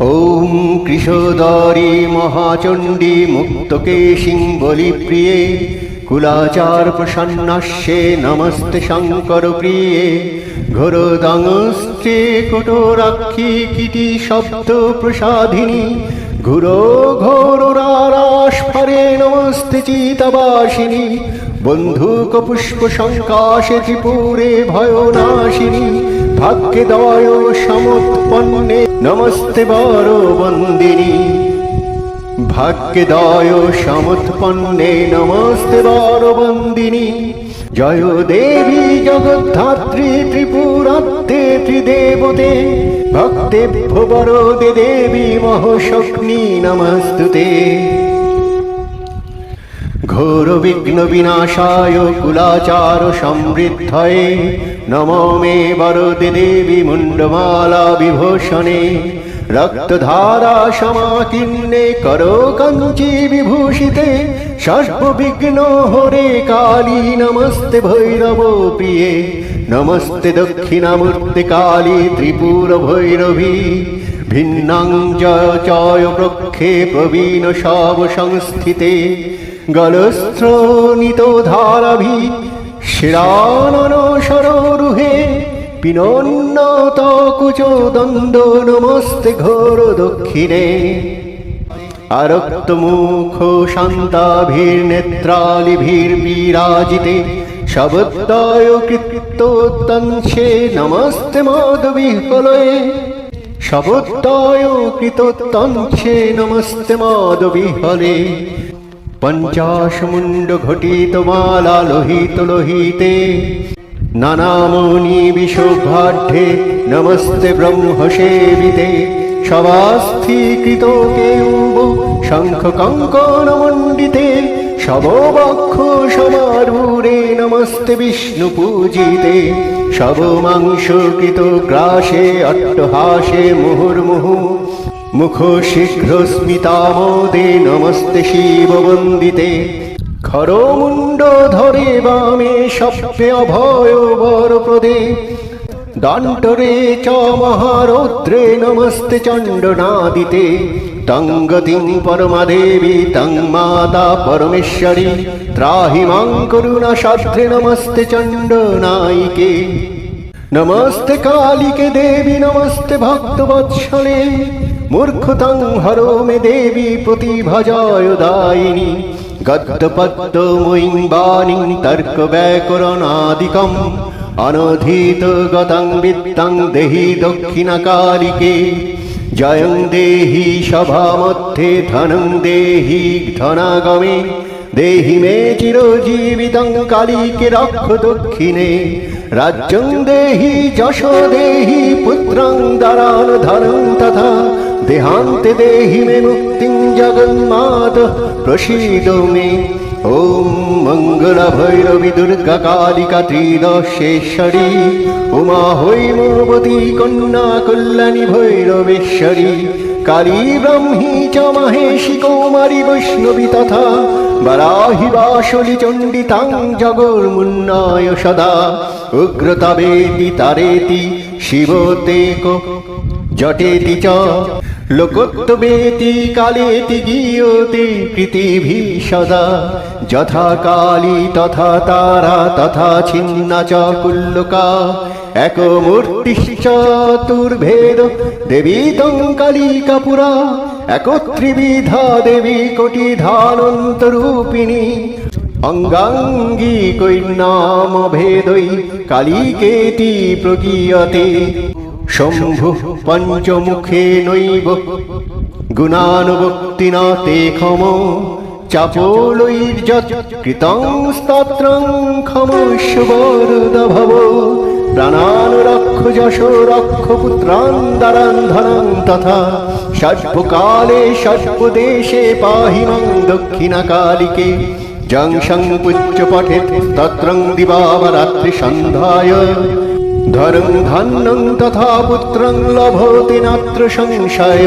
ওম কৃষদারি মহাচণ্ডী মুক্তকে সিংবলি প্রিয়ে কুলাচার প্রসন্নাস্যে নমস্তে শঙ্কর প্রিয়ে ঘোর দাঙস্ত্রে কটোরাক্ষী কীটি শব্দ প্রসাধিনী ঘুরো ঘোর নমস্তে চিতাবাসিনী। বন্ধুক পুষ্প সংকাশে ত্রিপুরে ভয়নাশিনী। ভাগ্যে দয় সমুৎপন্নে। নমস্তে বড় বন্দিনী। ভাগ্যে দয় সমুৎপন্নে। নমস্তে বড় বন্দিনী। জয় দেবী জগদ্ধাত্রী ত্রিপুরাত্তে ত্রিদেবতে। ভক্তেভ্য বরদে দেবী মহশগ্নি নমস্তুতে। ঘোর বিঘ্ন বিনাশায় কুলাচার সমৃদ্ধয়ে নম মে বরদে দেবী মুন্ডমালা বিভূষণে রক্তধারা সমাকিন্নে করো কঞ্চি বিভূষিতে সর্ববিঘ্ন হরে কালী নমস্তে ভৈরব প্রিয়ে নমস্তে দক্ষিণামূর্তি কালী ত্রিপুর ভৈরবী ভিন্নাং জয় প্রক্ষে প্রবীণ সব সংস্থিতে গলস্ত্রনিত ধারাভি শিরানন সরোরুহে পিনন্নত দ্বন্দ্ব নমস্তে ঘোর দক্ষিণে আরক্ত মুখ শান্তাভীর নেত্রালিভীর বিরাজিতে শবদ্দয় কৃতোত্তংশে নমস্তে মাধবী কলয়ে শবদ্দয় কৃতোত্তংশে নমস্তে মাধবী হলে পঞ্চাশমুণ্ড ঘটিত মালা লোহিত লোহিতে। নানামণি বিশোভাঢ্যে নমস্তে ব্রহ্ম সেবিতে। সবাস্থিকৃত কেউব শঙ্খ কঙ্কন মণ্ডিতে। শববক্ষ সমারূঢ়ে নমস্তে বিষ্ণু পূজিতে। শব মাংস কৃত গ্রাসে, অট্টহাসে, মুহুর্মুহু মুখ শীঘ্র স্মিতামোদে নমস্তে শিব বন্দিতে খরমুণ্ড ধরে বামে সপ্যে অভয় বর প্রদে দণ্ডরে চ মহারৌদ্রে নমস্তে চণ্ডনাদিতে। তঙ্গতিং পরমাদেবী, তং মাতা পরমেশ্বরী। ত্রাহি মাং করুণা সাধ্রে নমস্তে চণ্ডনায়িকে। নমস্তে কালিকে দেবী, নমস্তে ভক্ত বৎসলে মূর্খতং হরো মে দেবী প্রতিভজয় দায়িনী গদ্য পদ্য ময়িং বাণীং তর্ক ব্যাকরণাদিকম। অনধীত গতং বিত্তং দেহি দক্ষিণকালিকে। জয়ং দেহি সভা মধ্যে ধনং দেহি ধনাগমে। দেহি মে চিরজীবিতং কালিকে রক্ষ দক্ষিণে। রাজ্যং দেহি যশ দেহি পুত্রং দারান ধনং তথা দেহি মে মুক্তিং জগন্মাত প্রসীদ মে। ওম মঙ্গল ভৈরবী দুর্গা কালিকা ত্রিদশেশ্বরী। উমা হৈমবতী কন্যা কল্যাণী ভৈরবেশ্বরী। কালী ব্রহ্মী চ মহেশী কৌমারী বৈষ্ণবী তথা বরাহি বাসলি চণ্ডী তাং জগর্মুন্নায় সদা। উগ্রতবেতি তারেতি শিবতে কো জটেতি চ। লোকোত্তবেতি কালেতি গীয়তে কৃতিভি সদা। যথা কালী তথা তারা তথা ছিন্না চ কুল্লকা এক মূর্তিশ্চতুর্ভেদ দেবী তং কালিকা পুরা একত্রিবিধা দেবী কোটি ধানন্তরূপিণী অঙ্গাঙ্গী প্রগীয়তে শম্ভু পঞ্চমুখে নৈব গুণানুভক্তিনা তে ক্ষম চাপলৈর্যৎ কৃতং স্তত্রং ক্ষমস্বরদ ভব প্রাণানুরক্ষ যশ রক্ষ পুত্রান দারান ধনং তথা ষষ্ঠকালে ষষ্ঠদেশে পাহি মং দক্ষিণকালিকে জং সং পুচ্চ পঠেত তত্রং দিবাবরাত্রি সন্ধ্যায় ধরং ধান্যং তথা পুত্রং লভতি নাত্র সংশয়।